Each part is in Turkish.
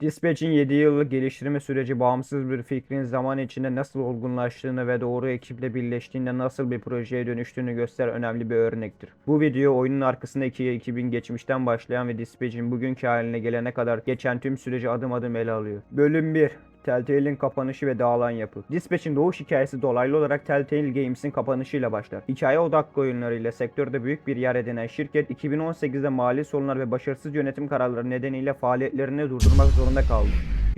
Dispatch'in 7 yıllık geliştirme süreci bağımsız bir fikrin zaman içinde nasıl olgunlaştığını ve doğru ekiple birleştiğinde nasıl bir projeye dönüştüğünü gösteren önemli bir örnektir. Bu video oyunun arkasında 2 2000 geçmişten başlayan ve Dispatch'in bugünkü haline gelene kadar geçen tüm süreci adım adım ele alıyor. Bölüm 1 Telltale'in kapanışı ve dağılan yapı. Dispatch'in doğuş hikayesi dolaylı olarak Telltale Games'in kapanışıyla başlar. Hikaye odaklı oyunlarıyla sektörde büyük bir yer edinen şirket 2018'de mali sorunlar ve başarısız yönetim kararları nedeniyle faaliyetlerini durdurmak zorunda kaldı.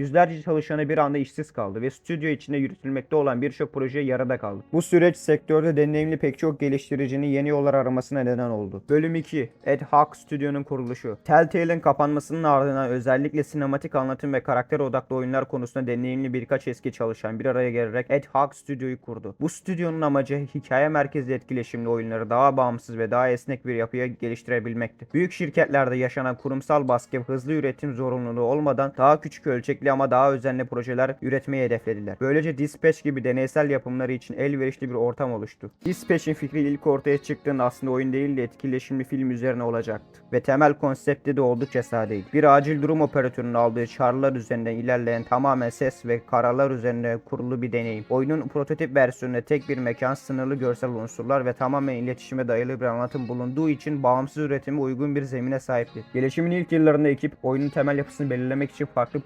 Yüzlerce çalışanı bir anda işsiz kaldı ve stüdyo içinde yürütülmekte olan birçok proje yarıda kaldı. Bu süreç sektörde deneyimli pek çok geliştiricinin yeni yollar aramasına neden oldu. Bölüm 2 Ad Hoc Stüdyo'nun kuruluşu. Telltale'in kapanmasının ardından özellikle sinematik anlatım ve karakter odaklı oyunlar konusunda deneyimli birkaç eski çalışan bir araya gelerek Ad Hoc Stüdyo'yu kurdu. Bu stüdyonun amacı hikaye merkezli etkileşimli oyunları daha bağımsız ve daha esnek bir yapıya geliştirebilmekti. Büyük şirketlerde yaşanan kurumsal baskı hızlı üretim zorunluluğu olmadan daha küçük ölçekli ama daha özenli projeler üretmeyi hedeflediler. Böylece Dispatch gibi deneysel yapımları için elverişli bir ortam oluştu. Dispatch'in fikri ilk ortaya çıktığında aslında oyun değil de etkileşimli film üzerine olacaktı. Ve temel konsepti de oldukça sadeydi. Bir acil durum operatörünün aldığı çağrılar üzerinden ilerleyen tamamen ses ve karalar üzerine kurulu bir deneyim. Oyunun prototip versiyonunda tek bir mekan, sınırlı görsel unsurlar ve tamamen iletişime dayalı bir anlatım bulunduğu için bağımsız üretime uygun bir zemine sahipti. Gelişimin ilk yıllarında ekip oyunun temel yapısını belirlemek için farklı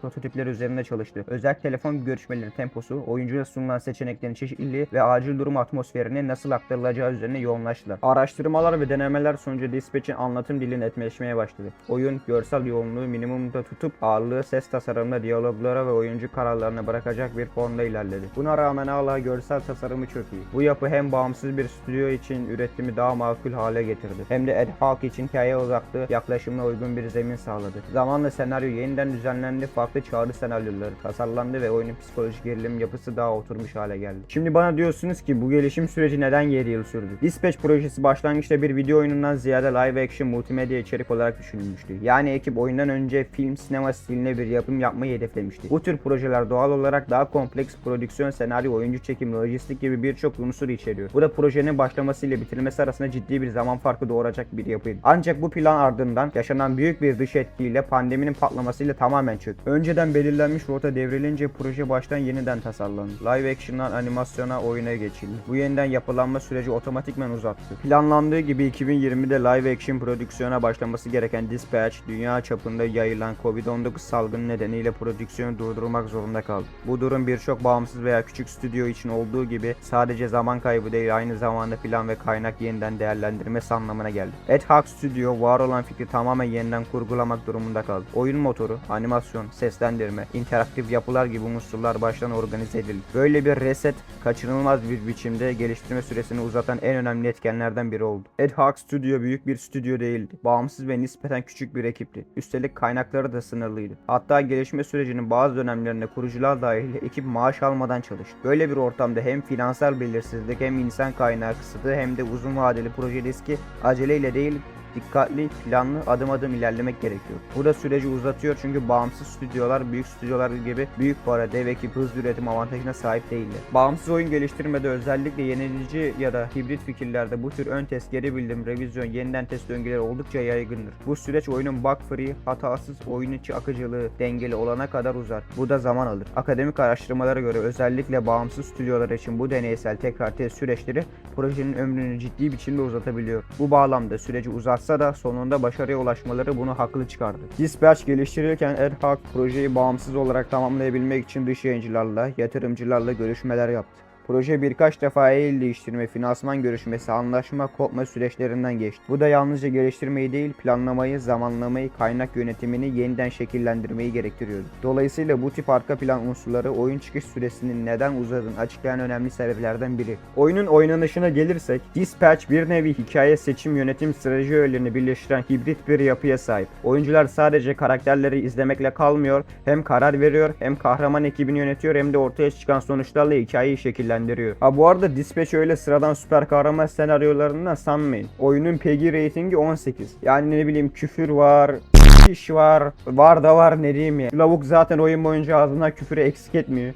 prototipler üzerinde çalıştı. Özel telefon görüşmeleri temposu, oyuncuya sunulan seçeneklerin çeşitliliği ve acil durum atmosferine nasıl aktarılacağı üzerine yoğunlaştılar. Araştırmalar ve denemeler sonucu Dispatch'in anlatım dili netleşmeye başladı. Oyun görsel yoğunluğu minimumda tutup ağırlığı ses tasarımına, diyaloglara ve oyuncu kararlarına bırakacak bir formda ilerledi. Buna rağmen hala görsel tasarımı çok iyi. Bu yapı hem bağımsız bir stüdyo için üretimi daha makul hale getirdi. Hem de ad hoc için hikaye odaklı yaklaşımına uygun bir zemin sağladı. Zamanla senaryo yeniden düzenlendi, farklı çağrı senaryoları tasarlandı ve oyunun psikolojik gerilim yapısı daha oturmuş hale geldi. Şimdi bana diyorsunuz ki bu gelişim süreci neden 7 yıl sürdü? Dispatch projesi başlangıçta bir video oyunundan ziyade live action multimedya içerik olarak düşünülmüştü. Yani ekip oyundan önce film sinema stiline bir yapım yapmayı hedeflemişti. Bu tür projeler doğal olarak daha kompleks prodüksiyon, senaryo, oyuncu çekimi, lojistik gibi birçok unsur içeriyor. Bu da projenin başlamasıyla bitirilmesi arasında ciddi bir zaman farkı doğuracak bir yapıydı. Ancak bu plan ardından yaşanan büyük bir dış etkiyle pandeminin patlamasıyla tamamen çöktü. Önceden belirlenmiş rota devrilince proje baştan yeniden tasarlandı. Live action'dan animasyona oyuna geçildi. Bu yeniden yapılanma süreci otomatikmen uzattı. Planlandığı gibi 2020'de live action prodüksiyona başlaması gereken Dispatch, dünya çapında yayılan Covid-19 salgını nedeniyle prodüksiyonu durdurmak zorunda kaldı. Bu durum birçok bağımsız veya küçük stüdyo için olduğu gibi sadece zaman kaybı değil aynı zamanda plan ve kaynak yeniden değerlendirmesi anlamına geldi. Ad Hoc Studio var olan fikri tamamen yeniden kurgulamak durumunda kaldı. Oyun motoru, animasyon, seslendirme, interaktif yapılar gibi unsurlar baştan organize edildi. Böyle bir reset kaçınılmaz bir biçimde geliştirme süresini uzatan en önemli etkenlerden biri oldu. Ad Hoc Studio büyük bir stüdyo değildi. Bağımsız ve nispeten küçük bir ekipti. Üstelik kaynakları da sınırlıydı. Hatta gelişme sürecinin bazı dönemlerinde kurucular dahil ekip maaş almadan çalıştı. Böyle bir ortamda hem finansal belirsizlik hem insan kaynağı kısıtı hem de uzun vadeli proje riski aceleyle değil dikkatli, planlı adım adım ilerlemek gerekiyor. Bu da süreci uzatıyor çünkü bağımsız stüdyolar büyük stüdyolar gibi büyük para, dev ekip, hızlı üretim avantajına sahip değiller. Bağımsız oyun geliştirmede özellikle yenileyici ya da hibrit fikirlerde bu tür ön test, geri bildirim, revizyon, yeniden test döngüleri oldukça yaygındır. Bu süreç oyunun bug free, hatasız, oyun içi akıcılığı dengeli olana kadar uzar. Bu da zaman alır. Akademik araştırmalara göre özellikle bağımsız stüdyolar için bu deneysel tekrar test süreçleri projenin ömrünü ciddi biçimde uzatabiliyor. Bu bağlamda süreci uzatsa da sonunda başarıya ulaşmaları bunu haklı çıkardı. Dispatch geliştirirken ad hoc projeyi bağımsız olarak tamamlayabilmek için dış yayıncılarla, yatırımcılarla görüşmeler yaptı. Proje birkaç defa el değiştirme, finansman görüşmesi, anlaşma, kopma süreçlerinden geçti. Bu da yalnızca geliştirmeyi değil, planlamayı, zamanlamayı, kaynak yönetimini yeniden şekillendirmeyi gerektiriyordu. Dolayısıyla bu tip arka plan unsurları oyun çıkış süresinin neden uzadığını açıklayan önemli sebeplerden biri. Oyunun oynanışına gelirsek, Dispatch bir nevi hikaye, seçim, yönetim, strateji öğelerini birleştiren hibrit bir yapıya sahip. Oyuncular sadece karakterleri izlemekle kalmıyor, hem karar veriyor, hem kahraman ekibini yönetiyor, hem de ortaya çıkan sonuçlarla hikayeyi şekillendiriyor. Ha bu arada Dispatch öyle sıradan süper kahraman senaryolarından sanmayın. Oyunun PEGI ratingi 18. Yani ne bileyim küfür var, iş var. Var da var ne diyeyim ya. Lavuk zaten oyun boyunca ağzından küfürü eksik etmiyor.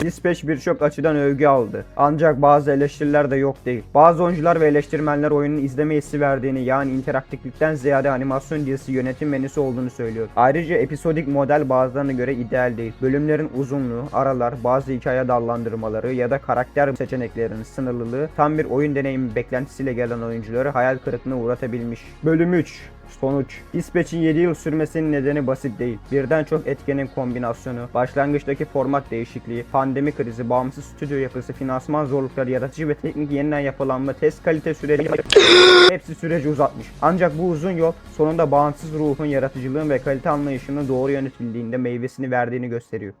Dispatch birçok açıdan övgü aldı. Ancak bazı eleştiriler de yok değil. Bazı oyuncular ve eleştirmenler oyunun izleme hissi verdiğini yani interaktiflikten ziyade animasyon dizisi yönetim menüsü olduğunu söylüyor. Ayrıca episodik model bazılarına göre ideal değil. Bölümlerin uzunluğu, aralar, bazı hikaye dallandırmaları ya da karakter seçeneklerinin sınırlılığı tam bir oyun deneyimi beklentisiyle gelen oyuncuları hayal kırıklığına uğratabilmiş. Bölüm 3 Sonuç. Dispatch'in 7 yıl sürmesinin nedeni basit değil. Birden çok etkenin kombinasyonu, başlangıçtaki format değişikliği, pandemi krizi, bağımsız stüdyo yapısı, finansman zorlukları, yaratıcı ve teknik yeniden yapılanma, test kalite süreci hepsi süreci uzatmış. Ancak bu uzun yol sonunda bağımsız ruhun, yaratıcılığın ve kalite anlayışının doğru yönetildiğinde meyvesini verdiğini gösteriyor.